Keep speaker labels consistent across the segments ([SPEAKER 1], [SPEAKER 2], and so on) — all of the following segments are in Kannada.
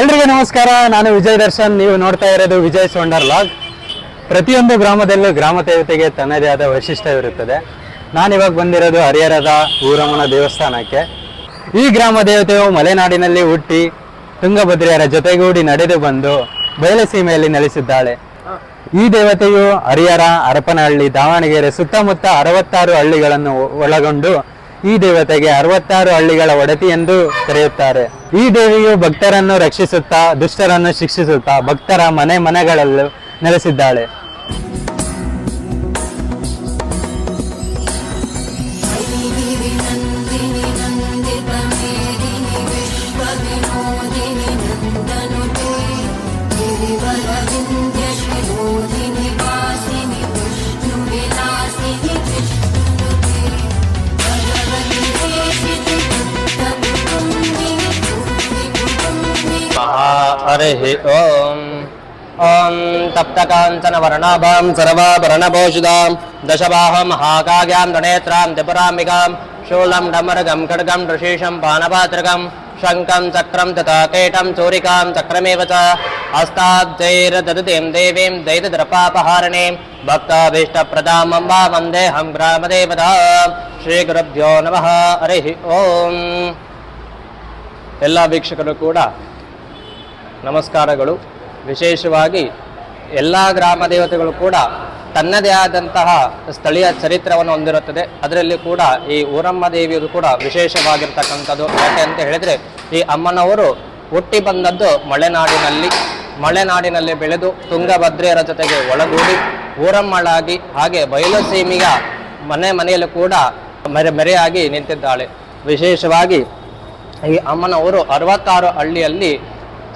[SPEAKER 1] ಎಲ್ರಿಗೂ ನಮಸ್ಕಾರ. ನಾನು ವಿಜಯ್ ದರ್ಶನ್. ನೀವು ನೋಡ್ತಾ ಇರೋದು ವಿಜಯ್ ಸೋಂಡರ್ ಲಾಗ್. ಪ್ರತಿಯೊಂದು ಗ್ರಾಮದಲ್ಲೂ ಗ್ರಾಮ ದೇವತೆಗೆ ತನ್ನದೇ ಆದ ವೈಶಿಷ್ಟ್ಯವಿರುತ್ತದೆ. ನಾನಿವಾಗ ಬಂದಿರೋದು ಹರಿಹರದ ಊರಮ್ಮನ ದೇವಸ್ಥಾನಕ್ಕೆ. ಈ ಗ್ರಾಮ ದೇವತೆಯು ಮಲೆನಾಡಿನಲ್ಲಿ ಹುಟ್ಟಿ ತುಂಗಭದ್ರೆಯರ ಜೊತೆಗೂಡಿ ನಡೆದು ಬಂದು ಬಯಲಸೀಮೆಯಲ್ಲಿ ನೆಲೆಸಿದ್ದಾಳೆ. ಈ ದೇವತೆಯು ಹರಿಹರ, ಹರಪನಹಳ್ಳಿ, ದಾವಣಗೆರೆ ಸುತ್ತಮುತ್ತ ಅರವತ್ತಾರು ಹಳ್ಳಿಗಳನ್ನು ಒಳಗೊಂಡು ಈ ದೇವತೆಗೆ ಅರವತ್ತಾರು ಹಳ್ಳಿಗಳ ಒಡತಿ ಎಂದು ಕರೆಯುತ್ತಾರೆ. ಈ ದೇವಿಯು ಭಕ್ತರನ್ನು ರಕ್ಷಿಸುತ್ತಾ, ದುಷ್ಟರನ್ನು ಶಿಕ್ಷಿಸುತ್ತಾ, ಭಕ್ತರ ಮನೆ ಮನೆಗಳಲ್ಲೂ ನೆಲೆಸಿದ್ದಾಳೆ.
[SPEAKER 2] हरिः ॐ ॐ तप्तकाञ्चनवर्णाभां सर्वाभरणभूषितां दशबाहं महाकाग्यां दनेत्रां त्रिपुराम्बिकां शूलं डमरगं खड्गं ऋषीशं पानपात्रकं शङ्खं चक्रं तथा केटं चूरिकां चक्रमेव च हस्ताब्जैर्दधतीं देवीं दैतद्रपापहारिणीं भक्ताभीष्टप्रदामं वा वन्देऽहं ग्रामदेवता श्रीगुरुभ्यो नमः हरिः ಓಂ ಎಲ್ಲ ವೀಕ್ಷಕರು ಕೂಡ ನಮಸ್ಕಾರಗಳು. ವಿಶೇಷವಾಗಿ ಎಲ್ಲ ಗ್ರಾಮ ದೇವತೆಗಳು ಕೂಡ ತನ್ನದೇ ಆದಂತಹ ಸ್ಥಳೀಯ ಚರಿತ್ರವನ್ನು ಹೊಂದಿರುತ್ತದೆ. ಅದರಲ್ಲಿ ಕೂಡ ಈ ಊರಮ್ಮ ದೇವಿಯದು ಕೂಡ ವಿಶೇಷವಾಗಿರ್ತಕ್ಕಂಥದ್ದು. ಯಾಕೆ ಅಂತ ಹೇಳಿದರೆ, ಈ ಅಮ್ಮನವರು ಹುಟ್ಟಿ ಬಂದದ್ದು ಮಲೆನಾಡಿನಲ್ಲಿ. ಮಲೆನಾಡಿನಲ್ಲಿ ಬೆಳೆದು ತುಂಗಭದ್ರೆಯರ ಜೊತೆಗೆ ಒಳಗೂಡಿ ಊರಮ್ಮಳಾಗಿ ಹಾಗೆ ಬಯಲುಸೀಮೆಯ ಮನೆ ಮನೆಯಲ್ಲೂ ಕೂಡ ಮೆರೆ ಮೆರೆಯಾಗಿ ನಿಂತಿದ್ದಾಳೆ. ವಿಶೇಷವಾಗಿ ಈ ಅಮ್ಮನವರು ಅರವತ್ತಾರು ಹಳ್ಳಿಯಲ್ಲಿ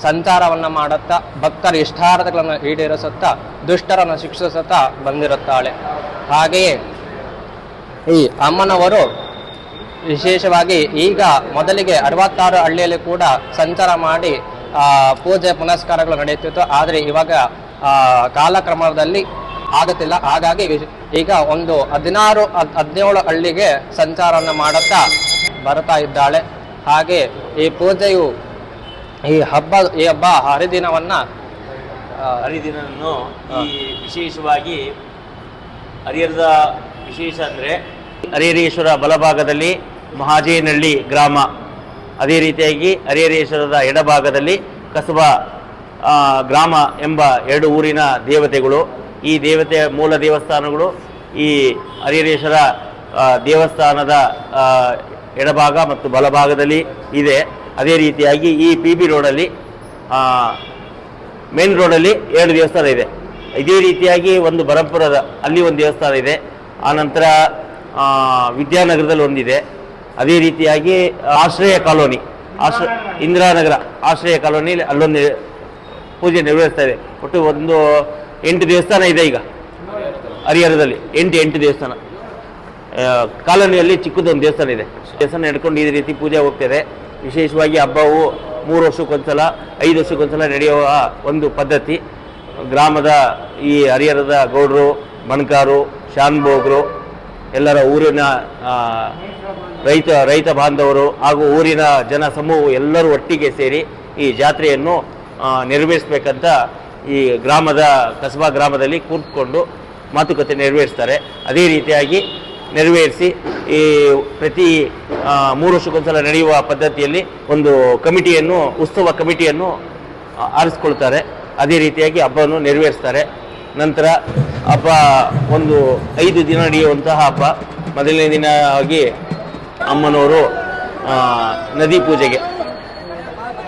[SPEAKER 2] ಸಂಚಾರವನ್ನು ಮಾಡುತ್ತಾ ಭಕ್ತರ ಇಷ್ಟಾರ್ಥಗಳನ್ನು ಈಡೇರಿಸುತ್ತಾ ದುಷ್ಟರನ್ನು ಶಿಕ್ಷಿಸುತ್ತಾ ಬಂದಿರುತ್ತಾಳೆ. ಹಾಗೆಯೇ ಈ ಅಮ್ಮನವರು ವಿಶೇಷವಾಗಿ ಈಗ ಮೊದಲಿಗೆ ಅರವತ್ತಾರು ಹಳ್ಳಿಯಲ್ಲಿ ಕೂಡ ಸಂಚಾರ ಮಾಡಿ ಪೂಜೆ ಪುನಸ್ಕಾರಗಳು ನಡೆಯುತ್ತಿತ್ತು. ಆದರೆ ಇವಾಗ ಕಾಲಕ್ರಮದಲ್ಲಿ ಆಗುತ್ತಿಲ್ಲ. ಹಾಗಾಗಿ ಈಗ ಒಂದು ಹದಿನಾರು, ಹದ್- ಹದಿನೇಳು ಹಳ್ಳಿಗೆ ಸಂಚಾರವನ್ನು ಮಾಡುತ್ತಾ ಬರ್ತಾ ಇದ್ದಾಳೆ. ಹಾಗೆ ಈ ಪೂಜೆಯು ಈ ಹಬ್ಬ ಈ ಹಬ್ಬ ಹರಿದಿನವನ್ನು
[SPEAKER 3] ಹರಿದಿನವನ್ನು ಈ ವಿಶೇಷವಾಗಿ ಹರಿಹರದ ವಿಶೇಷ ಅಂದರೆ ಹರಿಹರೇಶ್ವರ ಬಲಭಾಗದಲ್ಲಿ ಮಹಾಜೇನಹಳ್ಳಿ ಗ್ರಾಮ. ಅದೇ ರೀತಿಯಾಗಿ ಹರಿಹರೇಶ್ವರದ ಎಡಭಾಗದಲ್ಲಿ ಕಸಬಾ ಗ್ರಾಮ ಎಂಬ ಎರಡು ಊರಿನ ದೇವತೆಗಳು. ಈ ದೇವತೆಯ ಮೂಲ ದೇವಸ್ಥಾನಗಳು ಈ ಹರಿಹರೇಶ್ವರ ದೇವಸ್ಥಾನದ ಎಡಭಾಗ ಮತ್ತು ಬಲಭಾಗದಲ್ಲಿ ಇದೆ. ಅದೇ ರೀತಿಯಾಗಿ ಈ ಪಿ ಬಿ ರೋಡಲ್ಲಿ ಮೇನ್ ರೋಡಲ್ಲಿ ಎರಡು ದೇವಸ್ಥಾನ ಇದೆ. ಇದೇ ರೀತಿಯಾಗಿ ಒಂದು ಬರಂಪುರದ, ಅಲ್ಲಿ ಒಂದು ದೇವಸ್ಥಾನ ಇದೆ. ಆನಂತರ ವಿದ್ಯಾನಗರದಲ್ಲಿ ಒಂದಿದೆ. ಅದೇ ರೀತಿಯಾಗಿ ಆಶ್ರಯ ಕಾಲೋನಿ, ಆಶ್ರ, ಇಂದಿರಾನಗರ ಆಶ್ರಯ ಕಾಲೋನಿಯಲ್ಲಿ ಅಲ್ಲೊಂದು ಪೂಜೆ ನೆರವೇರಿಸ್ತಾ ಇದೆ. ಒಟ್ಟು ಒಂದು ಎಂಟು ದೇವಸ್ಥಾನ ಇದೆ ಈಗ. ಹರಿಹರದಲ್ಲಿ ಎಂಟು ಎಂಟು ದೇವಸ್ಥಾನ. ಕಾಲೋನಿಯಲ್ಲಿ ಚಿಕ್ಕದೊಂದು ದೇವಸ್ಥಾನ ಇದೆ. ದೇವಸ್ಥಾನ ನಡ್ಕೊಂಡು ಈ ರೀತಿ ಪೂಜೆ ಹೋಗ್ತಿದೆ ವಿಶೇಷವಾಗಿ ಹಬ್ಬವು ಮೂರು ವರ್ಷಕ್ಕೊಂದ್ಸಲ, ಐದು ವರ್ಷಕ್ಕೊಂದ್ಸಲ ನಡೆಯುವ ಒಂದು ಪದ್ಧತಿ. ಗ್ರಾಮದ ಈ ಹರಿಹರದ ಗೌಡರು ಮಣ್ಕಾರು ಶಾನ್ಭೋಗರು, ಎಲ್ಲರ ಊರಿನ ರೈತ ರೈತ ಬಾಂಧವರು ಹಾಗೂ ಊರಿನ ಜನ ಸಮೂಹ ಎಲ್ಲರೂ ಒಟ್ಟಿಗೆ ಸೇರಿ ಈ ಜಾತ್ರೆಯನ್ನು ನೆರವೇರಿಸಬೇಕಂತ ನೆರವೇರಿಸ್ಬೇಕಂತ ಈ ಗ್ರಾಮದ, ಕಸಬಾ ಗ್ರಾಮದಲ್ಲಿ ಕೂತ್ಕೊಂಡು ಮಾತುಕತೆ ನೆರವೇರಿಸ್ತಾರೆ. ಅದೇ ರೀತಿಯಾಗಿ ನೆರವೇರಿಸಿ ಈ ಪ್ರತಿ ಮೂರು ವರ್ಷಕ್ಕೊಂದ್ಸಲ ನಡೆಯುವ ಪದ್ಧತಿಯಲ್ಲಿ ಒಂದು ಕಮಿಟಿಯನ್ನು, ಉತ್ಸವ ಕಮಿಟಿಯನ್ನು ಆರಿಸ್ಕೊಳ್ತಾರೆ. ಅದೇ ರೀತಿಯಾಗಿ ಹಬ್ಬವನ್ನು ನೆರವೇರಿಸ್ತಾರೆ. ನಂತರ ಹಬ್ಬ ಒಂದು ಐದು ದಿನ ನಡೆಯುವಂತಹ ಹಬ್ಬ. ಮೊದಲನೇ ದಿನ ಆಗಿ ಅಮ್ಮನವರು ನದಿ ಪೂಜೆಗೆ,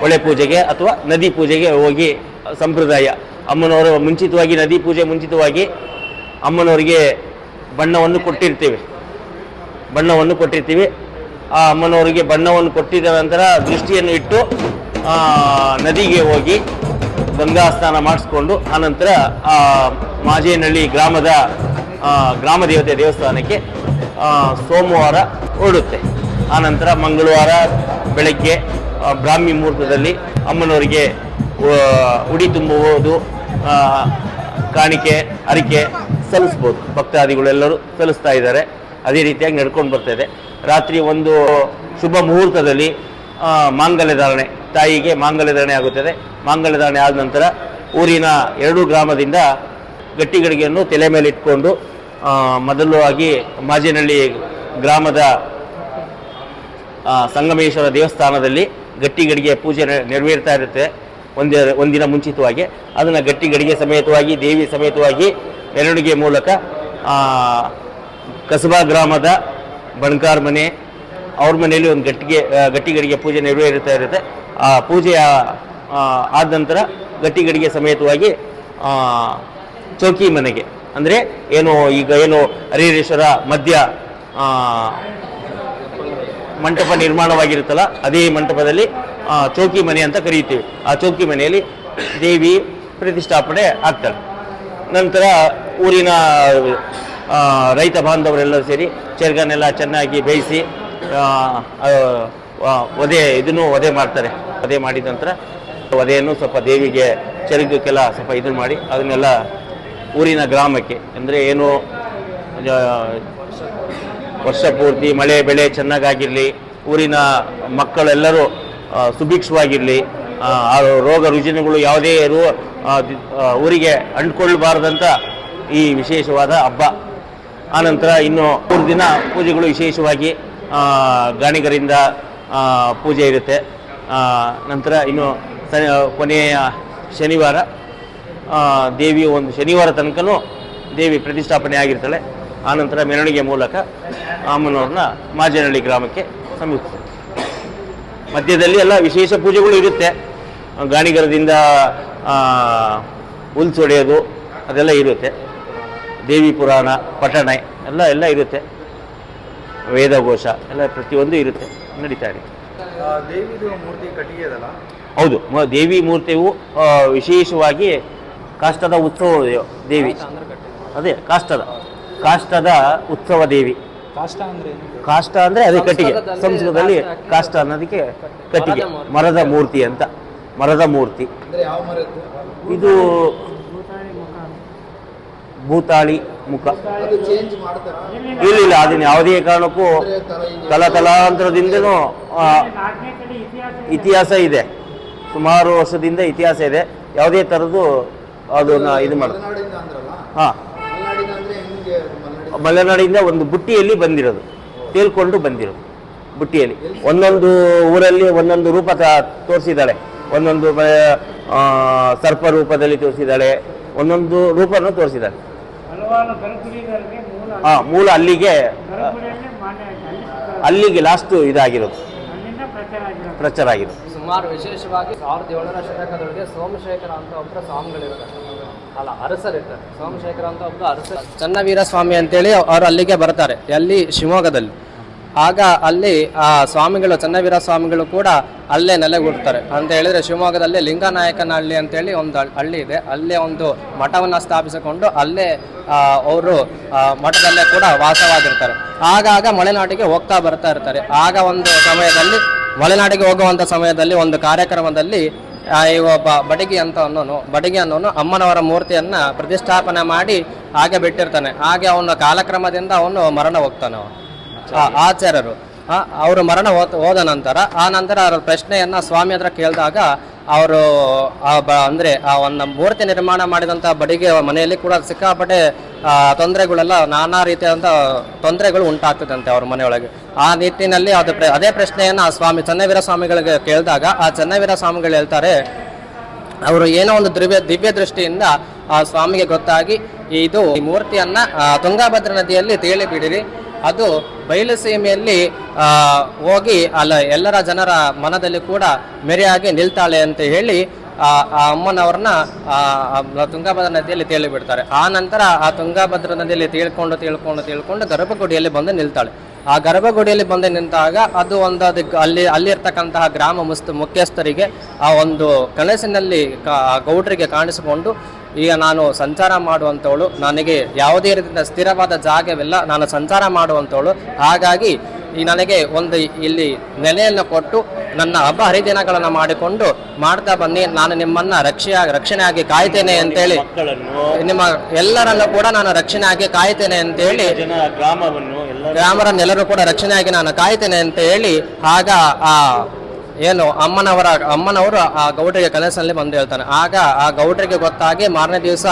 [SPEAKER 3] ಹೊಳೆ ಪೂಜೆಗೆ ಅಥವಾ ನದಿ ಪೂಜೆಗೆ ಹೋಗಿ ಸಂಪ್ರದಾಯ. ಅಮ್ಮನವರು ಮುಂಚಿತವಾಗಿ ನದಿ ಪೂಜೆ ಮುಂಚಿತವಾಗಿ ಅಮ್ಮನವರಿಗೆ ಬಣ್ಣವನ್ನು ಕೊಟ್ಟಿರ್ತೀವಿ. ಬಣ್ಣವನ್ನು ಕೊಟ್ಟಿರ್ತೀವಿ. ಆ ಅಮ್ಮನವರಿಗೆ ಬಣ್ಣವನ್ನು ಕೊಟ್ಟಿದ ನಂತರ ದೃಷ್ಟಿಯನ್ನು ಇಟ್ಟು ನದಿಗೆ ಹೋಗಿ ಗಂಗಾ ಸ್ನಾನ ಮಾಡಿಸ್ಕೊಂಡು, ಆನಂತರ, ಆ, ಮಾಜೇನಹಳ್ಳಿ ಗ್ರಾಮದ ಗ್ರಾಮ ದೇವತೆ ದೇವಸ್ಥಾನಕ್ಕೆ ಸೋಮವಾರ ಓಡುತ್ತೆ. ಆನಂತರ ಮಂಗಳವಾರ ಬೆಳಗ್ಗೆ ಬ್ರಾಹ್ಮಿ ಮುಹೂರ್ತದಲ್ಲಿ ಅಮ್ಮನವರಿಗೆ ಉಡಿ ತುಂಬುವುದು ಕಾಣಿಕೆ, ಅರಿಕೆ ಸಲ್ಲಿಸ್ಬೋದು. ಭಕ್ತಾದಿಗಳೆಲ್ಲರೂ ಸಲ್ಲಿಸ್ತಾ ಇದ್ದಾರೆ. ಅದೇ ರೀತಿಯಾಗಿ ನಡ್ಕೊಂಡು ಬರ್ತಾ ಇದೆ. ರಾತ್ರಿ ಒಂದು ಶುಭ ಮುಹೂರ್ತದಲ್ಲಿ ಮಾಂಗಲ್ಯ ಧಾರಣೆ, ತಾಯಿಗೆ ಮಾಂಗಲ್ಯ ಧಾರಣೆ ಆಗುತ್ತದೆ. ಮಾಂಗಲ್ಯ ಧಾರಣೆ ಆದ ನಂತರ ಊರಿನ ಎರಡೂ ಗ್ರಾಮದಿಂದ ಗಟ್ಟಿಗಡಿಗೆಯನ್ನು ತಲೆ ಮೇಲೆ ಇಟ್ಕೊಂಡು ಮೊದಲು ಆಗಿ ಮಾಜಿನಹಳ್ಳಿ ಗ್ರಾಮದ ಸಂಗಮೇಶ್ವರ ದೇವಸ್ಥಾನದಲ್ಲಿ ಗಟ್ಟಿ ಗಡಿಗೆ ಪೂಜೆ ನೆರವೇರ್ತಾ ಇರುತ್ತೆ. ಒಂದೇ, ಒಂದಿನ ಮುಂಚಿತವಾಗಿ. ಅದನ್ನು ಗಟ್ಟಿ ಗಡಿಗೆ ಸಮೇತವಾಗಿ, ದೇವಿ ಸಮೇತವಾಗಿ ಮೆರವಣಿಗೆ ಮೂಲಕ ಕಸಬಾ ಗ್ರಾಮದ ಬಣ್ಕಾರ್ ಮನೆ, ಅವ್ರ ಮನೆಯಲ್ಲಿ ಒಂದು ಗಟ್ಟಿಗೆ ಗಟ್ಟಿಗಡಿಗೆ ಗಟ್ಟಿ ಗಡಿಗೆ ಪೂಜೆ ನೆರವೇರುತ್ತಾ ಇರುತ್ತೆ. ಆ ಪೂಜೆಯ ಆದ ನಂತರ ಗಟ್ಟಿಗಡಿಗೆ ಸಮೇತವಾಗಿ ಚೌಕಿ ಮನೆಗೆ. ಅಂದರೆ ಏನು ಈಗ ಏನು ಹರಿಹರೇಶ್ವರ ಮಧ್ಯ ಮಂಟಪ ನಿರ್ಮಾಣವಾಗಿರುತ್ತಲ್ಲ, ಅದೇ ಮಂಟಪದಲ್ಲಿ ಚೌಕಿ ಮನೆ ಅಂತ ಕರೆಯುತ್ತೇವೆ. ಆ ಚೌಕಿ ಮನೆಯಲ್ಲಿ ದೇವಿ ಪ್ರತಿಷ್ಠಾಪನೆ ಆಗ್ತಾಳೆ ನಂತರ ಊರಿನ ರೈತ ಬಾಂಧವರೆಲ್ಲರೂ ಸೇರಿ ಚೆರ್ಗನ್ನೆಲ್ಲ ಚೆನ್ನಾಗಿ ಬೇಯಿಸಿ ಒದೆ ಇದನ್ನು ಒದೆ ಮಾಡ್ತಾರೆ. ಒದೆ ಮಾಡಿದ ನಂತರ ಒದೆಯನ್ನು ಸ್ವಲ್ಪ ದೇವಿಗೆ, ಚೆರಗಕ್ಕೆಲ್ಲ ಸ್ವಲ್ಪ ಇದನ್ನು ಮಾಡಿ, ಅದನ್ನೆಲ್ಲ ಊರಿನ ಗ್ರಾಮಕ್ಕೆ, ಅಂದರೆ ಏನು ವರ್ಷ ಪೂರ್ತಿ ಮಳೆ, ಬೆಳೆ ಚೆನ್ನಾಗಾಗಿರಲಿ, ಊರಿನ ಮಕ್ಕಳೆಲ್ಲರೂ ಸುಭಿಕ್ಷವಾಗಿರಲಿ ರೋಗ ರುಜಿನಗಳು ಯಾವುದೇ ಊರಿಗೆ ಅಂಟ್ಕೊಳ್ಬಾರ್ದಂಥ ಈ ವಿಶೇಷವಾದ ಹಬ್ಬ. ಆನಂತರ ಇನ್ನು ಮೂರು ದಿನ ಪೂಜೆಗಳು ವಿಶೇಷವಾಗಿ ಗಾಣಿಗರಿಂದ ಪೂಜೆ ಇರುತ್ತೆ. ನಂತರ ಇನ್ನು ಕೊನೆಯ ಶನಿವಾರ ದೇವಿಯ ಒಂದು ಶನಿವಾರ ತನಕನೂ ದೇವಿ ಪ್ರತಿಷ್ಠಾಪನೆ ಆಗಿರ್ತಾಳೆ. ಆನಂತರ ಮೆರವಣಿಗೆ ಮೂಲಕ ಅಮ್ಮನವ್ರನ್ನ ಮಾಜನಹಳ್ಳಿ ಗ್ರಾಮಕ್ಕೆ ಸಮೀಪಿಸ್ತಾರೆ ಮಧ್ಯದಲ್ಲಿ ಎಲ್ಲ ವಿಶೇಷ ಪೂಜೆಗಳು ಇರುತ್ತೆ. ಗಾಣಿಗರದಿಂದ ಹೊಡೆಯೋದು ಅದೆಲ್ಲ ಇರುತ್ತೆ. ದೇವಿ ಪುರಾಣ ಪಠಣೆ ಎಲ್ಲ ಎಲ್ಲ ಇರುತ್ತೆ. ವೇದಘೋಷ ಎಲ್ಲ ಪ್ರತಿಯೊಂದು ಇರುತ್ತೆ ನಡೀತಾ ಇದೆ.
[SPEAKER 4] ದೇವಿದು ಮೂರ್ತಿ ಕಟ್ಟಿಗೆ ಅದಲ್ಲ?
[SPEAKER 3] ಹೌದು ಮ- ದೇವಿ ಮೂರ್ತಿಯು ವಿಶೇಷವಾಗಿ ಕಾಷ್ಟದ ಉತ್ಸವ ದೇವಿ. ಅದೇ ಕಾಷ್ಟದ. ಕಾಷ್ಟದ ಉತ್ಸವ ದೇವಿ.
[SPEAKER 4] ಕಾಷ್ಟ ಅಂದ್ರೆ
[SPEAKER 3] ಕಾಷ್ಟ ಅಂದ್ರೆ ಅದೇ ಕಟ್ಟಿಗೆ. ಸಂಸ್ಕೃತದಲ್ಲಿ ಕಾಷ್ಟ ಅನ್ನೋದಕ್ಕೆ ಕಟ್ಟಿಗೆ. ಮರದ ಮೂರ್ತಿ. ಅಂತ. ಮರದ ಮೂರ್ತಿ. ಇದು ಭೂತಾಳಿ ಮುಖ. ಇಲ್ಲ ಇಲ್ಲ ಅದನ್ನ ಯಾವುದೇ ಕಾರಣಕ್ಕೂ ತಲ ತಲಾಂತರದಿಂದನೂ ಇತಿಹಾಸ ಇದೆ. ಸುಮಾರು ವರ್ಷದಿಂದ ಇತಿಹಾಸ ಇದೆ. ಯಾವುದೇ ಥರದ್ದು ಅದನ್ನ ಇದು ಮಾಡ ಹಾಂ. ಮಲೆನಾಡಿಂದ ಒಂದು ಬುಟ್ಟಿಯಲ್ಲಿ ಬಂದಿರೋದು. ತೇಲ್ಕೊಂಡು ಬಂದಿರೋದು ಬುಟ್ಟಿಯಲ್ಲಿ. ಒಂದೊಂದು ಊರಲ್ಲಿ ಒಂದೊಂದು ರೂಪ ತೋರಿಸಿದ್ದಾಳೆ. ಒಂದೊಂದು ಸರ್ಪ ರೂಪದಲ್ಲಿ ತೋರಿಸಿದ್ದಾಳೆ. ಒಂದೊಂದು ರೂಪನ ತೋರಿಸಿದ್ದಾಳೆ. ಹಾ ಮೂಲ ಅಲ್ಲಿಗೆ ಅಲ್ಲಿಗೆ ಲಾಸ್ಟ್ ಇದಾಗಿರೋದು. ಪ್ರಚಾರ ಆಗಿರೋದು.
[SPEAKER 2] ಸುಮಾರು ವಿಶೇಷವಾಗಿ ಸಾವಿರದ ಏಳರ ಶತಕದೊಳಗೆ ಸೋಮಶೇಖರ ಅಂತ ಒಬ್ಬರ ಸ್ವಾಮಿಗಳಿರ್ತಾರೆ ಅಲ್ಲ ಅರಸರಿರ್ತಾರೆ. ಸೋಮಶೇಖರ ಅಂತ ಒಬ್ಬ ಅರಸ ಚನ್ನವೀರ ಸ್ವಾಮಿ ಅಂತೇಳಿ ಅವರು ಅಲ್ಲಿಗೆ ಬರ್ತಾರೆ. ಅಲ್ಲಿ ಶಿವಮೊಗ್ಗದಲ್ಲಿ. ಆಗ ಅಲ್ಲಿ ಆ ಸ್ವಾಮಿಗಳು, ಚನ್ನವೀರ ಸ್ವಾಮಿಗಳು ಕೂಡ ಅಲ್ಲೇ ನೆಲೆಗೂಡ್ತಾರೆ. ಅಂತ ಹೇಳಿದ್ರೆ ಶಿವಮೊಗ್ಗದಲ್ಲಿ ಲಿಂಗನಾಯಕನಹಳ್ಳಿ ಅಂತೇಳಿ ಒಂದು ಹಳ್ಳಿ ಇದೆ. ಅಲ್ಲೇ ಒಂದು ಮಠವನ್ನು ಸ್ಥಾಪಿಸಿಕೊಂಡು ಅಲ್ಲೇ ಅವರು ಮಠದಲ್ಲೇ ಕೂಡ ವಾಸವಾಗಿರ್ತಾರೆ. ಆಗಾಗ ಮಲೆನಾಡಿಗೆ ಹೋಗ್ತಾ ಬರ್ತಾ ಇರ್ತಾರೆ. ಆಗ ಒಂದು ಸಮಯದಲ್ಲಿ, ಮಲೆನಾಡಿಗೆ ಹೋಗುವಂಥ ಸಮಯದಲ್ಲಿ ಒಂದು ಕಾರ್ಯಕ್ರಮದಲ್ಲಿ ಈ ಒಬ್ಬ ಬಡಗಿ ಅಂತ ಅನ್ನೋನು, ಬಡಗಿ ಅನ್ನೋನು ಅಮ್ಮನವರ ಮೂರ್ತಿಯನ್ನ ಪ್ರತಿಷ್ಠಾಪನೆ ಮಾಡಿ ಹಾಗೆ ಬಿಟ್ಟಿರ್ತಾನೆ. ಹಾಗೆ ಅವನ ಕಾಲಕ್ರಮದಿಂದ ಅವನು ಮರಣ ಹೋಗ್ತಾನೆ ಆಚಾರ್ಯರು. ಅವರು ಮರಣ ಹೋದ ನಂತರ, ಆ ನಂತರ ಅವರ ಪ್ರಶ್ನೆಯನ್ನ ಸ್ವಾಮಿ ಹತ್ರ ಕೇಳಿದಾಗ ಅವರು ಅಂದರೆ ಆ ಒಂದು ಮೂರ್ತಿ ನಿರ್ಮಾಣ ಮಾಡಿದಂಥ ಬಡಿಗೆ ಮನೆಯಲ್ಲಿ ಕೂಡ ಸಿಕ್ಕಾಪಟ್ಟೆ ತೊಂದರೆಗಳೆಲ್ಲ ನಾನಾ ರೀತಿಯಾದಂಥ ತೊಂದರೆಗಳು ಉಂಟಾಗ್ತದಂತೆ ಅವ್ರ ಮನೆಯೊಳಗೆ. ಆ ನಿಟ್ಟಿನಲ್ಲಿ ಅದು ಅದೇ ಪ್ರಶ್ನೆಯನ್ನು ಸ್ವಾಮಿ ಚನ್ನವೀರ ಸ್ವಾಮಿಗಳಿಗೆ ಕೇಳಿದಾಗ, ಆ ಚನ್ನವೀರ ಸ್ವಾಮಿಗಳು ಹೇಳ್ತಾರೆ, ಅವರು ಏನೋ ಒಂದು ದಿವ್ಯ ದಿವ್ಯ ದೃಷ್ಟಿಯಿಂದ ಆ ಸ್ವಾಮಿಗೆ ಗೊತ್ತಾಗಿ, ಇದು ಈ ಮೂರ್ತಿಯನ್ನ ತುಂಗಾಭದ್ರಾ ನದಿಯಲ್ಲಿ ತೇಲಿ ಬಿಡಿರಿ ಅದು ಬಯಲುಸೀಮೆಯಲ್ಲಿ ಹೋಗಿ ಅಲ್ಲ, ಎಲ್ಲರ ಜನರ ಮನದಲ್ಲಿ ಕೂಡ ಮೆರೆಯಾಗಿ ನಿಲ್ತಾಳೆ ಅಂತ ಹೇಳಿ, ಆ ಅಮ್ಮನವ್ರನ್ನ ತುಂಗಾಭದ್ರಾ ನದಿಯಲ್ಲಿ ತೇಲಿ ಬಿಡ್ತಾರೆ ಆ ನಂತರ ಆ ತುಂಗಾಭದ್ರ ನದಿಯಲ್ಲಿ ತೇಳ್ಕೊಂಡು ತೇಳ್ಕೊಂಡು ತೇಳ್ಕೊಂಡು ಗರ್ಭಗುಡಿಯಲ್ಲಿ ಬಂದು ನಿಲ್ತಾಳೆ. ಆ ಗರ್ಭಗುಡಿಯಲ್ಲಿ ಬಂದು ನಿಂತಾಗ ಅದು ಒಂದು ಅದಕ್ಕೆ ಅಲ್ಲಿ, ಅಲ್ಲಿರ್ತಕ್ಕಂತಹ ಗ್ರಾಮ ಮುಸ್ತ ಮುಖ್ಯಸ್ಥರಿಗೆ ಆ ಒಂದು ಕನಸಿನಲ್ಲಿ ಗೌಡ್ರಿಗೆ ಕಾಣಿಸಿಕೊಂಡು ಈಗ ನಾನು ಸಂಚಾರ ಮಾಡುವಂಥವಳು ನನಗೆ ಯಾವುದೇ ರೀತಿಯ ಸ್ಥಿರವಾದ ಜಾಗವಿಲ್ಲ ನಾನು ಸಂಚಾರ ಮಾಡುವಂಥವಳು ಹಾಗಾಗಿ ಈ ನನಗೆ ಒಂದು ಇಲ್ಲಿ ನೆಲೆಯನ್ನು ಕೊಟ್ಟು ನನ್ನ ಹಬ್ಬ ಹರಿದಿನಗಳನ್ನು ಮಾಡಿಕೊಂಡು ಮಾಡ್ತಾ ಬನ್ನಿ. ನಾನು ನಿಮ್ಮನ್ನ ರಕ್ಷೆಯಾಗಿ ರಕ್ಷಣೆಯಾಗಿ ಕಾಯ್ತೇನೆ ಅಂತೇಳಿ. ನಿಮ್ಮ ಎಲ್ಲರನ್ನು ಕೂಡ ನಾನು ರಕ್ಷಣೆಯಾಗಿ ಕಾಯ್ತೇನೆ ಅಂತೇಳಿ.
[SPEAKER 3] ಹೇಳಿ ಗ್ರಾಮವನ್ನು
[SPEAKER 2] ಗ್ರಾಮರನ್ನೆಲ್ಲರೂ ಕೂಡ ರಕ್ಷಣೆಯಾಗಿ ನಾನು ಕಾಯ್ತೇನೆ ಅಂತ ಹೇಳಿ. ಆಗ ಆ ಏನು, ಅಮ್ಮನವರ, ಅಮ್ಮನವರು ಆ ಗೌಡ್ರಿಗೆ ಕನಸಲ್ಲಿ ಬಂದು ಹೇಳ್ತಾನೆ. ಆಗ ಆ ಗೌಡ್ರಿಗೆ ಗೊತ್ತಾಗಿ ಮಾರನೇ ದಿವಸ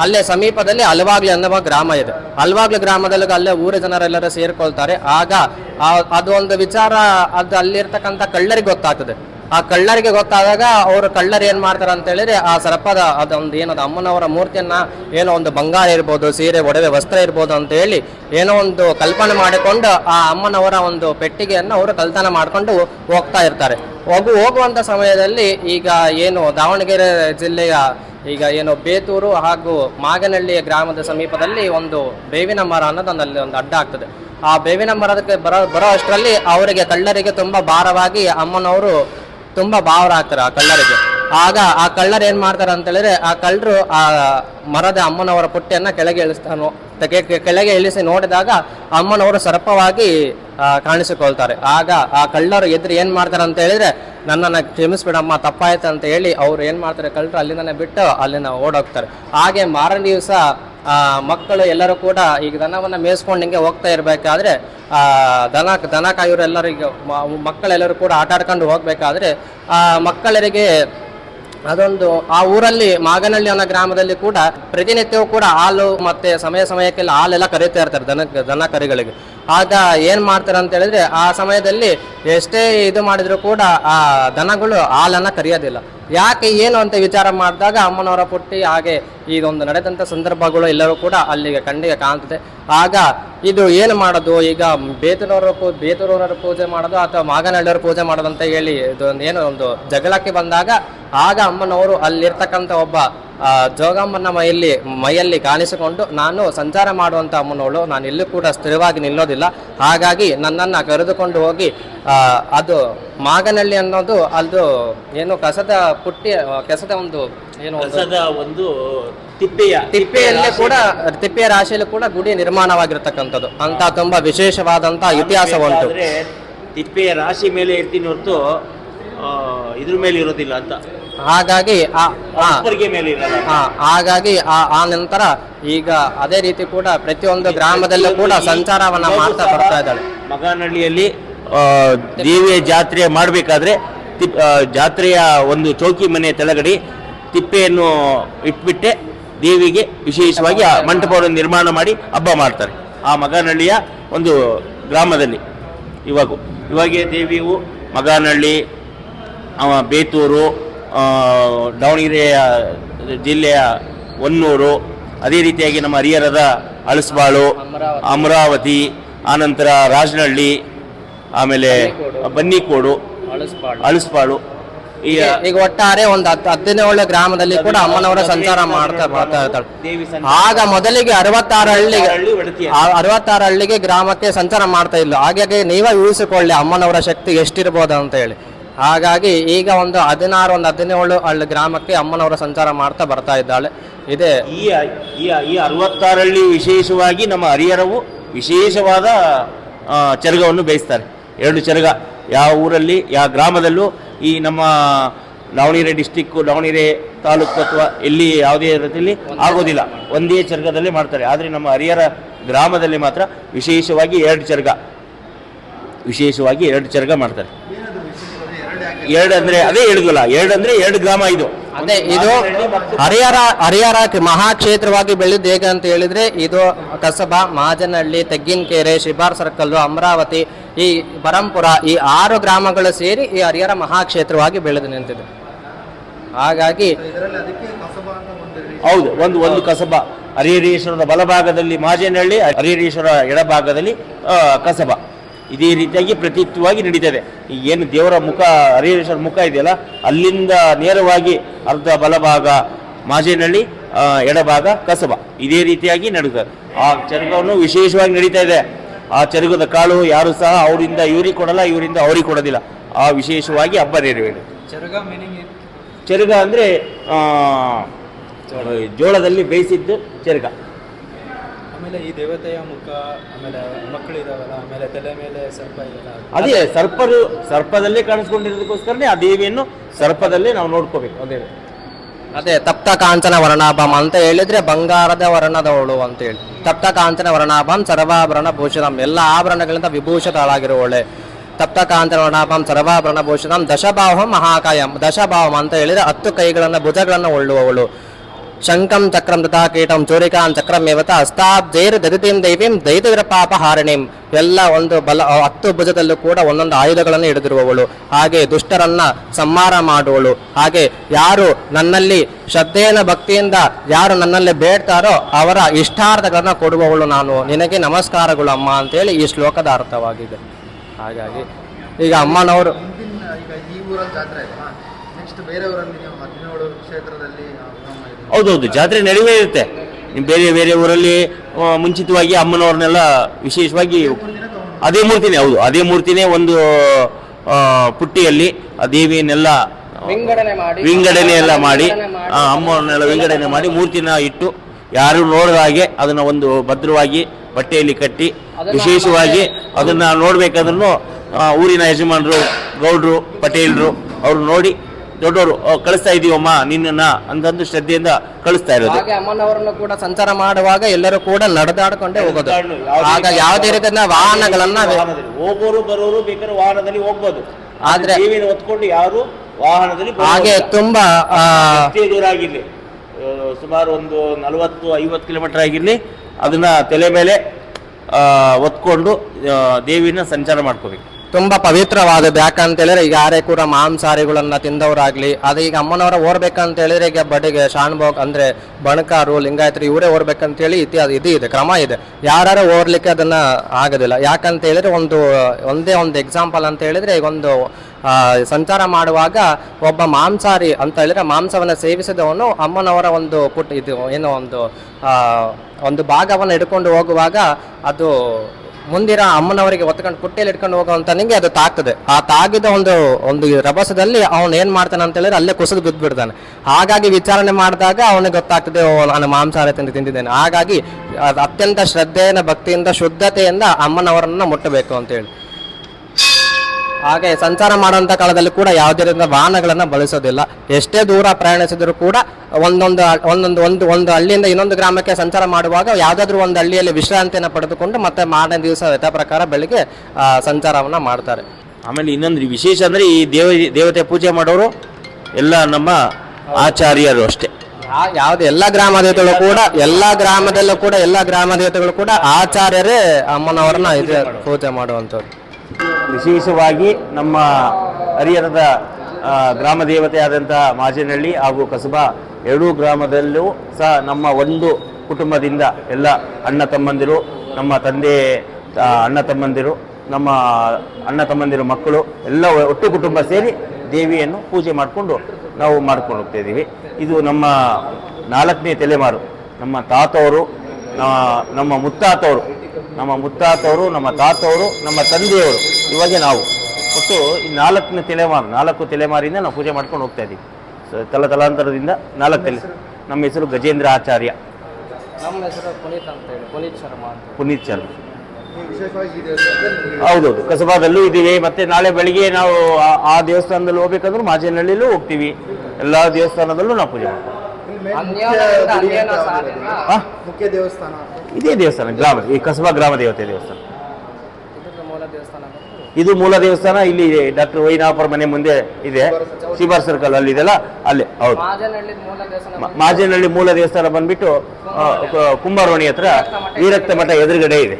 [SPEAKER 2] ಅಲ್ಲೇ ಸಮೀಪದಲ್ಲಿ ಅಲ್ವಾಗ್ಲಿ ಅನ್ನುವ ಗ್ರಾಮ ಇದೆ. ಅಲ್ವಾಗ್ಲಿ ಗ್ರಾಮದಲ್ಲಿ ಅಲ್ಲೇ ಊರ ಜನರೆಲ್ಲರೂ ಸೇರ್ಕೊಳ್ತಾರೆ. ಆಗ ಆ- ಅದು ಒಂದು ವಿಚಾರ, ಅದು ಅಲ್ಲಿರ್ತಕ್ಕಂಥ ಕಳ್ಳರಿಗೆ ಗೊತ್ತಾಗ್ತದೆ. ಆ ಕಳ್ಳರಿಗೆ ಗೊತ್ತಾದಾಗ ಅವರು ಕಳ್ಳರು ಏನು ಮಾಡ್ತಾರೆ ಅಂತ ಹೇಳಿದ್ರೆ, ಆ ಸರ್ಪದ ಅದೊಂದು ಏನದು, ಅಮ್ಮನವರ ಮೂರ್ತಿಯನ್ನ ಏನೋ ಒಂದು ಬಂಗಾರ ಇರ್ಬೋದು, ಸೀರೆ, ಒಡವೆ, ವಸ್ತ್ರ ಇರ್ಬೋದು ಅಂತ ಹೇಳಿ ಏನೋ ಒಂದು ಕಲ್ಪನೆ ಮಾಡಿಕೊಂಡು ಆ ಅಮ್ಮನವರ ಒಂದು ಪೆಟ್ಟಿಗೆಯನ್ನು ಅವರು ಕಲ್ತನ ಮಾಡಿಕೊಂಡು ಹೋಗ್ತಾ ಇರ್ತಾರೆ. ಹೋಗು ಹೋಗುವಂತ ಸಮಯದಲ್ಲಿ ಈಗ ಏನು ದಾವಣಗೆರೆ ಜಿಲ್ಲೆಯ ಈಗ ಏನು ಬೇತೂರು ಹಾಗೂ ಮಾಗನಹಳ್ಳಿಯ ಗ್ರಾಮದ ಸಮೀಪದಲ್ಲಿ ಒಂದು ಬೇವಿನ ಮರ ಅನ್ನೋದು ಅಲ್ಲಿ ಒಂದು ಅಡ್ಡ ಆಗ್ತದೆ. ಆ ಬೇವಿನ ಮರದಕ್ಕೆ ಬರೋ ಬರೋ ಅಷ್ಟರಲ್ಲಿ ಅವರಿಗೆ, ಕಳ್ಳರಿಗೆ ತುಂಬ ಭಾರವಾಗಿ ಅಮ್ಮನವರು ತುಂಬ ಭಾವರ ಆಗ್ತಾರೆ ಆ ಕಳ್ಳರಿಗೆ. ಆಗ ಆ ಕಳ್ಳರು ಏನು ಮಾಡ್ತಾರೆ ಅಂತ ಹೇಳಿದ್ರೆ ಆ ಕಳ್ಳರು ಆ ಮರದ ಅಮ್ಮನವರ ಪುಟ್ಟಿಯನ್ನು ಕೆಳಗೆ ಇಳಿಸ್ತಾನೋ. ತೆಗೆ- ಕೆಳಗೆ ಇಳಿಸಿ ನೋಡಿದಾಗ ಅಮ್ಮನವರು ಸರ್ಪವಾಗಿ ಕಾಣಿಸಿಕೊಳ್ತಾರೆ. ಆಗ ಆ ಕಳ್ಳರು ಎದುರು ಏನು ಮಾಡ್ತಾರೆ ಅಂತ ಹೇಳಿದ್ರೆ, ನನ್ನನ್ನು ಕ್ಷಮಿಸ್ಬಿಡಮ್ಮ, ತಪ್ಪಾಯ್ತು ಅಂತ ಹೇಳಿ ಅವ್ರು ಏನು ಮಾಡ್ತಾರೆ, ಕಳ್ಳರು ಅಲ್ಲಿಂದನೇ ಬಿಟ್ಟು ಅಲ್ಲಿಂದ ಓಡೋಗ್ತಾರೆ. ಹಾಗೆ ಮಾರನೇ ದಿವಸ ಮಕ್ಕಳು ಎಲ್ಲರೂ ಕೂಡ ಈಗ ದನವನ್ನು ಮೇಯಿಸ್ಕೊಂಡು ಹಿಂಗೆ ಹೋಗ್ತಾ ಇರಬೇಕಾದ್ರೆ ದನ ದನ ಕಾಯೋರೆಲ್ಲರಿಗೆ ಮಕ್ಕಳೆಲ್ಲರೂ ಕೂಡ ಆಟ ಆಡ್ಕೊಂಡು ಹೋಗ್ಬೇಕಾದ್ರೆ ಮಕ್ಕಳರಿಗೆ ಅದೊಂದು ಆ ಊರಲ್ಲಿ ಮಾಗನಹಳ್ಳಿ ಅನ್ನೋ ಗ್ರಾಮದಲ್ಲಿ ಕೂಡ ಪ್ರತಿನಿತ್ಯವೂ ಕೂಡ ಹಾಲು ಮತ್ತೆ ಸಮಯ ಸಮಯಕ್ಕೆಲ್ಲ ಹಾಲೆಲ್ಲ ಕರೀತಾ ಇರ್ತಾರೆ ದನ ದನ ಕರಿಗಳಿಗೆ. ಆಗ ಏನ್ ಮಾಡ್ತಾರೆ ಅಂತ ಹೇಳಿದ್ರೆ ಆ ಸಮಯದಲ್ಲಿ ಎಷ್ಟೇ ಇದು ಮಾಡಿದ್ರು ಕೂಡ ಆ ದನಗಳು ಹಾಲನ್ನ ಕರಿಯೋದಿಲ್ಲ. ಯಾಕೆ ಏನು ಅಂತ ವಿಚಾರ ಮಾಡಿದಾಗ ಅಮ್ಮನವರ ಪುಟ್ಟಿ ಹಾಗೆ ಇದೊಂದು ನಡೆದಂಥ ಸಂದರ್ಭಗಳು ಎಲ್ಲರೂ ಕೂಡ ಅಲ್ಲಿಗೆ ಕಣ್ಣಿಗೆ ಕಾಣ್ತದೆ. ಆಗ ಇದು ಏನು ಮಾಡೋದು? ಈಗ ಬೇತನವರ ಪೂ ಬೇತೂರವರ ಪೂಜೆ ಮಾಡೋದು ಅಥವಾ ಮಾಗನಹಳ್ಳಿಯವ್ರ ಪೂಜೆ ಮಾಡೋದು ಅಂತ ಹೇಳಿ ಇದೊಂದು ಏನು ಒಂದು ಜಗಳಕ್ಕೆ ಬಂದಾಗ ಆಗ ಅಮ್ಮನವರು ಅಲ್ಲಿರ್ತಕ್ಕಂಥ ಒಬ್ಬ ಜೋಗಮ್ಮನ ಮೈಯಲ್ಲಿ ಮೈಯಲ್ಲಿ ಕಾಣಿಸಿಕೊಂಡು ನಾನು ಸಂಚಾರ ಮಾಡುವಂಥ ಅಮ್ಮನವಳು. ನಾನು ಇಲ್ಲೂ ಕೂಡ ಸ್ಥಿರವಾಗಿ ನಿಲ್ಲೋದಿಲ್ಲ. ಹಾಗಾಗಿ ನನ್ನನ್ನು ಕರೆದುಕೊಂಡು ಹೋಗಿ ಅದು ಮಾಗನಹಳ್ಳಿ ಅನ್ನೋದು ಅದು ಏನು ಕಸದ ಪುಟ್ಟಿ ಕಸದ ಒಂದು ಏನು ಒಂದು
[SPEAKER 3] ಕಸದ ಒಂದು ತಿಪ್ಪೆಯ
[SPEAKER 2] ತಿಪ್ಪೆಯಲ್ಲೇ ಕೂಡ ತಿಪ್ಪೆಯ ರಾಶಿಯಲ್ಲಿ ಕೂಡ ಗುಡಿ ನಿರ್ಮಾಣವಾಗಿರ್ತಕ್ಕಂಥದ್ದು. ಅಂತ ತುಂಬಾ ವಿಶೇಷವಾದಂತ ಇತಿಹಾಸ ಉಂಟು
[SPEAKER 3] ತಿಪ್ಪೆಯ ರಾಶಿ ಮೇಲೆ ಇರ್ತೀನಿ ಹೊರತು ಇದ್ರ ಮೇಲೆ ಇರೋದಿಲ್ಲ ಅಂತ.
[SPEAKER 2] ಹಾಗಾಗಿ ಹಾಗಾಗಿ ಆ ಆ ನಂತರ ಈಗ ಅದೇ ರೀತಿ ಕೂಡ ಪ್ರತಿಯೊಂದು ಗ್ರಾಮದಲ್ಲೂ ಕೂಡ ಸಂಚಾರವನ್ನ ಮಾಡ್ತಾ ಬರ್ತಾ ಇದ್ದಾಳೆ.
[SPEAKER 3] ಮಗನಹಳ್ಳಿಯಲ್ಲಿ ದೇವಿಯ ಜಾತ್ರೆ ಮಾಡಬೇಕಾದ್ರೆ ಜಾತ್ರೆಯ ಒಂದು ಚೌಕಿ ಮನೆ ತೆಳಗಡೆ ತಿಪ್ಪೆಯನ್ನು ಇಟ್ಬಿಟ್ಟೆ ದೇವಿಗೆ ವಿಶೇಷವಾಗಿ ಆ ಮಂಟಪವನ್ನು ನಿರ್ಮಾಣ ಮಾಡಿ ಹಬ್ಬ ಮಾಡ್ತಾರೆ ಆ ಮಗನಹಳ್ಳಿಯ ಒಂದು ಗ್ರಾಮದಲ್ಲಿ ಇವಾಗ, ಇವಾಗೆ ದೇವಿಯು ಮಗನಹಳ್ಳಿ ಬೇತೂರು ದಾವಣಗೆರೆಯ ಜಿಲ್ಲೆಯ ಹೊನ್ನೂರು, ಅದೇ ರೀತಿಯಾಗಿ ನಮ್ಮ ಹರಿಹರದ ಅಳಸ್ಬಾಳು.
[SPEAKER 2] ಅಮರಾವತಿ,
[SPEAKER 3] ಆನಂತರ ರಾಜನಹಳ್ಳಿ ಆಮೇಲೆ ಬನ್ನಿಕೋಡು ಅಳಸ್ಪಾಳು ಈಗ
[SPEAKER 2] ಈಗ ಒಟ್ಟಾರೆ ಒಂದು ಹತ್ತು ಹದಿನೇಳು ಗ್ರಾಮದಲ್ಲಿ ಕೂಡ ಅಮ್ಮನವರ ಸಂಚಾರ ಮಾಡ್ತಾ ಬರ್ತಾ ಇರ್ತಾಳೆ. ಆಗ ಮೊದಲಿಗೆ ಅರವತ್ತಾರು ಹಳ್ಳಿಗೆ ಅರವತ್ತಾರು ಹಳ್ಳಿಗೆ ಗ್ರಾಮಕ್ಕೆ ಸಂಚಾರ ಮಾಡ್ತಾ ಇಲ್ಲ ಹಾಗಾಗಿ ನೀವೇ ಉಳಿಸಿಕೊಳ್ಳಿ ಅಮ್ಮನವರ ಶಕ್ತಿ ಎಷ್ಟಿರ್ಬೋದು ಅಂತ ಹೇಳಿ. ಹಾಗಾಗಿ ಈಗ ಒಂದು ಹದಿನಾರು ಒಂದು ಹದಿನೇಳು ಹಳ್ಳಿ ಗ್ರಾಮಕ್ಕೆ ಅಮ್ಮನವರ ಸಂಚಾರ ಮಾಡ್ತಾ ಬರ್ತಾ ಇದ್ದಾಳೆ. ಇದೇ.
[SPEAKER 3] ಈ ಈ ಹಳ್ಳಿ ಅರವತ್ತಾರಳ್ಳಿ ವಿಶೇಷವಾಗಿ ನಮ್ಮ ಹರಿಹರವು ವಿಶೇಷವಾದ ಚರಗವನ್ನು ಬೇಯಿಸ್ತಾರೆ. ಎರಡು ಚರಗ. ಯಾವ ಊರಲ್ಲಿ, ಯಾವ ಗ್ರಾಮದಲ್ಲೂ ಈ ನಮ್ಮ ದಾವಣಗೆರೆ ಡಿಸ್ಟಿಕ್ಕು ದಾವಣಗೆರೆ ತಾಲೂಕು ಅಥವಾ ಎಲ್ಲಿ ಯಾವುದೇ ರೀತಿಯಲ್ಲಿ ಆಗೋದಿಲ್ಲ. ಒಂದೇ ಚರ್ಗದಲ್ಲಿ ಮಾಡ್ತಾರೆ. ಆದರೆ ನಮ್ಮ ಹರಿಹರ ಗ್ರಾಮದಲ್ಲಿ ಮಾತ್ರ ವಿಶೇಷವಾಗಿ ಎರಡು ಚರಗ. ವಿಶೇಷವಾಗಿ ಎರಡು ಚರಗ ಮಾಡ್ತಾರೆ. ಎರಡು ಅಂದ್ರೆ ಅದೇ ಹೇಳಿದ್ವಲ್ಲ ಎರಡು ಅಂದ್ರೆ ಎರಡು ಗ್ರಾಮ ಇದು.
[SPEAKER 2] ಅದೇ ಇದು ಹರಿಹರ ಹರಿಹರ ಮಹಾಕ್ಷೇತ್ರವಾಗಿ ಬೆಳೆದು ಹೇಗೆ ಅಂತ ಹೇಳಿದ್ರೆ ಇದು ಕಸಬಾ ಮಾಜನಹಳ್ಳಿ ತೆಗ್ಗಿನಕೆರೆ ಶಿಬಾರ್ ಸರ್ಕಲ್ ಅಮರಾವತಿ ಈ ಬರಂಪುರ ಈ ಆರು ಗ್ರಾಮಗಳು ಸೇರಿ ಈ ಹರಿಹರ ಮಹಾಕ್ಷೇತ್ರವಾಗಿ ಬೆಳೆದು ನಿಂತಿದೆ. ಹಾಗಾಗಿ
[SPEAKER 3] ಹೌದು ಒಂದು ಒಂದು ಕಸಬಾ. ಹರಿಹರೇಶ್ವರದ ಬಲಭಾಗದಲ್ಲಿ ಮಾಜೇನಹಳ್ಳಿ ಹರಿಹರೇಶ್ವರ ಎಡಭಾಗದಲ್ಲಿ ಕಸಬ. ಇದೇ ರೀತಿಯಾಗಿ ಪ್ರತಿತ್ವವಾಗಿ ನಡೀತದೆ. ಈ ಏನು ದೇವರ ಮುಖ ಹರಿಹರೇಶ್ವರ ಮುಖ ಇದೆಯಲ್ಲ ಅಲ್ಲಿಂದ ನೇರವಾಗಿ ಅರ್ಧ ಬಲಭಾಗ ಮಾಜೇನಹಳ್ಳಿ ಎಡಭಾಗ ಕಸಬ. ಇದೇ ರೀತಿಯಾಗಿ ನಡೀತದೆ. ಆ ಚರಗವನ್ನು ವಿಶೇಷವಾಗಿ ನಡೀತಾ ಇದೆ. ಆ ಚರಗದ ಕಾಳು ಯಾರು ಸಹ ಅವರಿಂದ ಇವ್ರಿಗೆ ಕೊಡಲ್ಲ ಇವರಿಂದ ಅವ್ರಿಗೆ ಕೊಡೋದಿಲ್ಲ. ಆ ವಿಶೇಷವಾಗಿ ಹಬ್ಬ
[SPEAKER 1] ಮೀನಿಂಗ್
[SPEAKER 3] ಚರಗ ಅಂದರೆ ಜೋಳದಲ್ಲಿ ಬೇಯಿಸಿದ್ದು ಚರಗ.
[SPEAKER 1] ಆಮೇಲೆ ಈ ದೇವತೆಯ ಮುಖ ಆಮೇಲೆ ಮಕ್ಕಳಿದಾವಲ್ಲ ಆಮೇಲೆ ತಲೆ ಮೇಲೆ ಸರ್ಪ ಇದೆಲ್ಲ
[SPEAKER 3] ಅದೇ. ಸರ್ಪರು ಸರ್ಪದಲ್ಲೇ ಕಾಣಿಸ್ಕೊಂಡಿರೋದಕ್ಕೋಸ್ಕರನೇ ಆ ದೇವಿಯನ್ನು ಸರ್ಪದಲ್ಲೇ ನಾವು ನೋಡ್ಕೋಬೇಕು ಅದೇ.
[SPEAKER 2] ಅದೇ ತಪ್ತ ಕಾಂಚನ ವರ್ಣಾಭಂ ಅಂತ ಹೇಳಿದ್ರೆ ಬಂಗಾರದ ವರ್ಣದವಳು ಅಂತ ಹೇಳಿ. ತಪ್ತ ಕಾಂಚನ ವರ್ಣಾಭಂ ಸರ್ವಾಭರಣ ಭೂಷಣಂ. ಎಲ್ಲ ಆಭರಣಗಳಿಂದ ವಿಭೂಷಿತಳಾಗಿರುವಳೆ. ಸರ್ವಾಭರ್ಣ ಭೂಷಣಂ ದಶಭಾವಂ ಮಹಾಕಾಯಂ. ದಶಭಾವಂ ಅಂತ ಹೇಳಿದ್ರೆ ಹತ್ತು ಕೈಗಳನ್ನು ಭುಜಗಳನ್ನ ಒಳ್ಳುವವಳು. ಶಂಕಂ ಚಕ್ರಂ ತಥಾ ಕೀಟಂ ಚೂರಿಕಾಂ ಚಕ್ರಂ ಏವತ ಹಸ್ತಾಬ್ಜೈರ್ ದದಿತಿಂ ದೈವಿಂ ದೈತವಿರ ಪಾಪ ಹಾರಿಣಿಂ ಎಲ್ಲ ಒಂದು ಬಲ ಹತ್ತು ಭುಜದಲ್ಲೂ ಕೂಡ ಒಂದೊಂದು ಆಯುಧಗಳನ್ನು ಹಿಡಿದಿರುವವಳು. ಹಾಗೆ ದುಷ್ಟರನ್ನ ಸಂಹಾರ ಮಾಡುವಳು. ಹಾಗೆ ಯಾರು ನನ್ನಲ್ಲಿ ಶ್ರದ್ಧೆಯನ ಭಕ್ತಿಯಿಂದ ಯಾರು ನನ್ನಲ್ಲಿ ಬೇಡ್ತಾರೋ ಅವರ ಇಷ್ಟಾರ್ಥಗಳನ್ನು ಕೊಡುವವಳು ನಾನು. ನಿನಗೆ ನಮಸ್ಕಾರಗಳು ಅಮ್ಮ ಅಂತೇಳಿ ಈ ಶ್ಲೋಕದ ಅರ್ಥವಾಗಿದೆ. ಹಾಗಾಗಿ ಈಗ ಅಮ್ಮನವರು
[SPEAKER 4] ಕ್ಷೇತ್ರದಲ್ಲಿ.
[SPEAKER 3] ಹೌದೌದು ಜಾತ್ರೆ ನಡೆಯೇ ಇರುತ್ತೆ. ಬೇರೆ ಬೇರೆ ಊರಲ್ಲಿ ಮುಂಚಿತವಾಗಿ ಅಮ್ಮನವ್ರನ್ನೆಲ್ಲ ವಿಶೇಷವಾಗಿ ಅದೇ ಮೂರ್ತಿನೇ ಹೌದು ಅದೇ ಮೂರ್ತಿನೇ ಒಂದು ಪುಟ್ಟಿಯಲ್ಲಿ ಆ ದೇವಿಯನ್ನೆಲ್ಲ
[SPEAKER 2] ವಿಂಗಡಣೆ ಮಾಡಿ
[SPEAKER 3] ವಿಂಗಡಣೆ ಎಲ್ಲ ಮಾಡಿ ಅಮ್ಮವ್ರನ್ನೆಲ್ಲ ವಿಂಗಡಣೆ ಮಾಡಿ ಮೂರ್ತಿನ ಇಟ್ಟು ಯಾರು ನೋಡಿದ ಹಾಗೆ ಅದನ್ನ ಒಂದು ಭದ್ರವಾಗಿ ಬಟ್ಟೆಯಲ್ಲಿ ಕಟ್ಟಿ ವಿಶೇಷವಾಗಿ ಅದನ್ನ ನೋಡ್ಬೇಕಾದ್ರೂ ಊರಿನ ಯಜಮಾನರು ಗೌಡ್ರು ಪಟೇಲ್ರು ಅವ್ರು ನೋಡಿ ದೊಡ್ಡವರು "ಓ, ಕಳಿಸ್ತಾ ಇದೀವಮ್ಮ ನಿನ್ನನ್ನ ಅಂತಂದು ಶ್ರದ್ಧೆಯಿಂದ ಕಳಿಸ್ತಾ ಇರೋದು.
[SPEAKER 2] ಹಾಗೆ ಅಮ್ಮನವರನ್ನು ಕೂಡ ಸಂಚಾರ ಮಾಡುವಾಗ ಎಲ್ಲರೂ ಕೂಡ ನಡೆದಾಡ್ಕೊಂಡೇ ಹೋಗೋದು. ಆಗ ಯಾವುದೇ ರೀತಿಯ ವಾಹನಗಳನ್ನ
[SPEAKER 3] ವಾಹನದಲ್ಲಿ ಹೋಗೋರು ಬರೋರು ಬೇಕಾದ್ರೆ ವಾಹನದಲ್ಲಿ ಹೋಗ್ಬೋದು.
[SPEAKER 2] ಆದ್ರೆ-
[SPEAKER 3] ಹೊತ್ಕೊಂಡು ಯಾರು ವಾಹನದಲ್ಲಿ
[SPEAKER 2] ಹಾಗೆ ತುಂಬಾ
[SPEAKER 3] ದೂರ ಆಗಿರ್ಲಿ ಸುಮಾರು ಒಂದು ನಲವತ್ತು ಐವತ್ತು ಕಿಲೋಮೀಟರ್ ಆಗಿರ್ಲಿ ಅದನ್ನ ತಲೆ ಮೇಲೆ ಆ, ಒತ್ಕೊಂಡು ದೇವಿನ ಸಂಚಾರ ಮಾಡ್ಕೋಬೇಕು.
[SPEAKER 2] ತುಂಬಾ ಪವಿತ್ರವಾದದ್ದು. ಯಾಕಂತ ಹೇಳಿದ್ರೆ ಈಗ ಯಾರೇ ಕೂಡ ಮಾಂಸಾಹಾರಿಗಳನ್ನ ತಿಂದವರಾಗ್ಲಿ, ಅದು ಈಗ ಅಮ್ಮನವರ ಓರ್ಬೇಕಂತ ಹೇಳಿದ್ರೆ ಈಗ ಬಡಿಗೆ ಶಾಣ್ಭೋಗ್ ಅಂದ್ರೆ ಬಣಕಾರು, ಲಿಂಗಾಯತರು ಇವರೇ ಓರ್ಬೇಕಂತೇಳಿ ಇತಿಹಾಸ ಇದು ಇದೆ, ಕ್ರಮ ಇದೆ. ಯಾರು ಓರ್ಲಿಕ್ಕೆ ಅದನ್ನ ಆಗೋದಿಲ್ಲ. ಯಾಕಂತ ಹೇಳಿದ್ರೆ ಒಂದು, ಒಂದೇ ಒಂದು ಎಕ್ಸಾಂಪಲ್ ಅಂತ ಹೇಳಿದ್ರೆ ಈಗ ಒಂದು ಸಂಚಾರ ಮಾಡುವಾಗ ಒಬ್ಬ ಮಾಂಸಾಹಾರಿ ಅಂತ ಹೇಳಿದ್ರೆ ಮಾಂಸವನ್ನು ಸೇವಿಸಿದವನು ಅಮ್ಮನವರ ಒಂದು ಪುಟ್ ಇದು, ಏನೋ ಒಂದು ಒಂದು ಭಾಗವನ್ನು ಹಿಡ್ಕೊಂಡು ಹೋಗುವಾಗ ಅದು ಮುಂದಿನ ಅಮ್ಮನವರಿಗೆ ಒತ್ಕೊಂಡು ಕುಟ್ಟೆಯಲ್ಲಿ ಇಟ್ಕೊಂಡು ಹೋಗುವಂತನಿಗೆ ಅದು ತಾಗ್ತದೆ. ಆ ತಾಗಿದ ಒಂದು ಒಂದು ರಭಸದಲ್ಲಿ ಅವನು ಏನು ಮಾಡ್ತಾನೆ ಅಂತ ಹೇಳಿದ್ರೆ ಅಲ್ಲೇ ಕುಸಿದು ಬಿಡ್ತಾನೆ ಹಾಗಾಗಿ ವಿಚಾರಣೆ ಮಾಡಿದಾಗ ಅವನಿಗೆ ಗೊತ್ತಾಗ್ತದೆ ನಾನು ಮಾಂಸಾಹಾರ ತಿಂದು ತಿಂದಿದ್ದೇನೆ. ಹಾಗಾಗಿ ಅತ್ಯಂತ ಶ್ರದ್ಧೆಯಿಂದ ಭಕ್ತಿಯಿಂದ, ಶುದ್ಧತೆಯಿಂದ ಅಮ್ಮನವರನ್ನ ಮುಟ್ಟಬೇಕು ಅಂತ ಹೇಳಿ. ಹಾಗೆ ಸಂಚಾರ ಮಾಡುವಂತ ಕಾಲದಲ್ಲಿ ಕೂಡ ಯಾವುದೇ ರೀತಿಯ ವಾಹನಗಳನ್ನ ಬಳಸೋದಿಲ್ಲ. ಎಷ್ಟೇ ದೂರ ಪ್ರಯಾಣಿಸಿದರೂ ಕೂಡ ಒಂದೊಂದು ಒಂದೊಂದು ಒಂದು ಒಂದು ಹಳ್ಳಿಯಿಂದ ಇನ್ನೊಂದು ಗ್ರಾಮಕ್ಕೆ ಸಂಚಾರ ಮಾಡುವಾಗ ಯಾವುದಾದ್ರೂ ಒಂದು ಹಳ್ಳಿಯಲ್ಲಿ ವಿಶ್ರಾಂತಿಯನ್ನು ಪಡೆದುಕೊಂಡು ಮತ್ತೆ ಮಾರನೇ ದಿವಸ ಯಥಾ ಪ್ರಕಾರ ಬೆಳಿಗ್ಗೆ ಸಂಚಾರವನ್ನು ಮಾಡ್ತಾರೆ.
[SPEAKER 3] ಆಮೇಲೆ ಇನ್ನೊಂದು ವಿಶೇಷ ಅಂದ್ರೆ ಈ ದೇವ ದೇವತೆ ಪೂಜೆ ಮಾಡೋರು ಎಲ್ಲ ನಮ್ಮ ಆಚಾರ್ಯರು ಅಷ್ಟೇ.
[SPEAKER 2] ಯಾವ್ದು ಎಲ್ಲ ಗ್ರಾಮ ದೇವತೆಗಳು ಕೂಡ ಎಲ್ಲ ಗ್ರಾಮದಲ್ಲೂ ಕೂಡ ಎಲ್ಲ ಗ್ರಾಮ ದೇವತೆಗಳು ಕೂಡ ಆಚಾರ್ಯರೇ ಅಮ್ಮನವರನ್ನ ಇದು ಪೂಜೆ ಮಾಡುವಂಥವ್ರು.
[SPEAKER 3] ವಿಶೇಷವಾಗಿ ನಮ್ಮ ಹರಿಹರದ ಗ್ರಾಮ ದೇವತೆಯಾದಂತಹ ಮಾಜನಹಳ್ಳಿ ಹಾಗೂ ಕಸಬಾ ಎರಡೂ ಗ್ರಾಮದಲ್ಲೂ ಸಹ ನಮ್ಮ ಒಂದು ಕುಟುಂಬದಿಂದ ಎಲ್ಲ ಅಣ್ಣ ತಮ್ಮಂದಿರು, ನಮ್ಮ ತಂದೆ ಅಣ್ಣ ತಮ್ಮಂದಿರು, ನಮ್ಮ ಅಣ್ಣ ತಮ್ಮಂದಿರು ಮಕ್ಕಳು ಎಲ್ಲ ಒಟ್ಟು ಕುಟುಂಬ ಸೇರಿ ದೇವಿಯನ್ನು ಪೂಜೆ ಮಾಡಿಕೊಂಡು ನಾವು ಮಾಡ್ಕೊಂಡು ಹೋಗ್ತಾ ಇದ್ದೀವಿ. ಇದು ನಮ್ಮ ನಾಲ್ಕನೇ ತಲೆಮಾರು, ನಮ್ಮ ತಾತವರು ನಮ್ಮ ಮುತ್ತಾತವರು ನಮ್ಮ ಮುತ್ತಾತವರು ನಮ್ಮ ತಾತವರು ನಮ್ಮ ತಂದೆಯವರು ಇವಾಗೆ ನಾವು. ಮತ್ತು ಈ ನಾಲ್ಕನೇ ತಲೆಮಾರು ನಾಲ್ಕು ತಲೆಮಾರಿಂದ ನಾವು ಪೂಜೆ ಮಾಡ್ಕೊಂಡು ಹೋಗ್ತಾ ಇದ್ದೀವಿ ಸೊ ತಲ ತಲಾಂತರದಿಂದ ನಾಲ್ಕು ತಲೆ ನಮ್ಮ ಹೆಸರು ಗಜೇಂದ್ರ ಆಚಾರ್ಯ.
[SPEAKER 2] ನಮ್ಮ ಹೆಸರು ಪುನೀತ್ ಅಂತ ಹೇಳಿ ಪುನೀತ್ ಶರ್ಮಾ
[SPEAKER 3] ಪುನೀತ್ ಶರ್ಮ. ಹೌದೌದು ಕಸಬಾದಲ್ಲೂ ಇದ್ದೀವಿ. ಮತ್ತೆ ನಾಳೆ ಬೆಳಿಗ್ಗೆ ನಾವು ಆ- ಆ ದೇವಸ್ಥಾನದಲ್ಲಿ ಹೋಗ್ಬೇಕಂದ್ರೆ ಮಾಜನಹಳ್ಳಿಲೂ ಹೋಗ್ತೀವಿ. ಎಲ್ಲ ದೇವಸ್ಥಾನದಲ್ಲೂ ನಾವು ಪೂಜೆ ಮಾಡ್ತೀವಿ.
[SPEAKER 4] ಮುಖ್ಯ ದೇವಸ್ಥಾನ.
[SPEAKER 3] ಇದೇ ದೇವಸ್ಥಾನ ಗ್ರಾಮ ಈ ಕಸಬಾ ಗ್ರಾಮ ದೇವತೆ ದೇವಸ್ಥಾನ. ಇದು ಮೂಲ ದೇವಸ್ಥಾನ ಇಲ್ಲಿ ಡಾಕ್ಟರ್ ವೈನಾಪರ್ ಮನೆ ಮುಂದೆ ಇದೆ. ಶಿಬಾರ್ ಸರ್ಕಲ್ ಅಲ್ಲಿ ಇದೆಲ್ಲ ಅಲ್ಲಿ ಹೌದು.
[SPEAKER 2] ಮಾಜನಹಳ್ಳಿ ಮೂಲ ದೇವಸ್ಥಾನ
[SPEAKER 3] ಬಂದ್ಬಿಟ್ಟು ಆ, ಹತ್ರ ವೀರಕ್ತ ಮಠ ಎದುರುಗಡೆ ಇದೆ.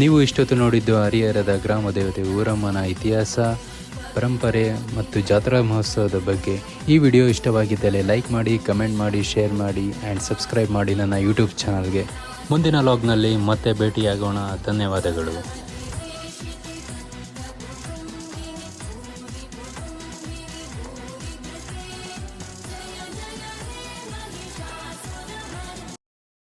[SPEAKER 5] ನೀವು ಇಷ್ಟೊತ್ತು ನೋಡಿದ್ದು ಹರಿಹರದ ಗ್ರಾಮ ದೇವತೆ ಊರಮ್ಮನ ಇತಿಹಾಸ, ಪರಂಪರೆ ಮತ್ತು ಜಾತ್ರಾ ಮಹೋತ್ಸವದ ಬಗ್ಗೆ. ಈ ವಿಡಿಯೋ ಇಷ್ಟವಾಗಿದ್ದಲ್ಲಿ ಲೈಕ್ ಮಾಡಿ, ಕಮೆಂಟ್ ಮಾಡಿ, ಶೇರ್ ಮಾಡಿ ಆ್ಯಂಡ್ ಸಬ್ಸ್ಕ್ರೈಬ್ ಮಾಡಿ ನನ್ನ ಯೂಟ್ಯೂಬ್ ಚಾನಲ್ಗೆ ಮುಂದಿನ ಲಾಗ್ನಲ್ಲಿ ಮತ್ತೆ ಭೇಟಿಯಾಗೋಣ. ಧನ್ಯವಾದಗಳು.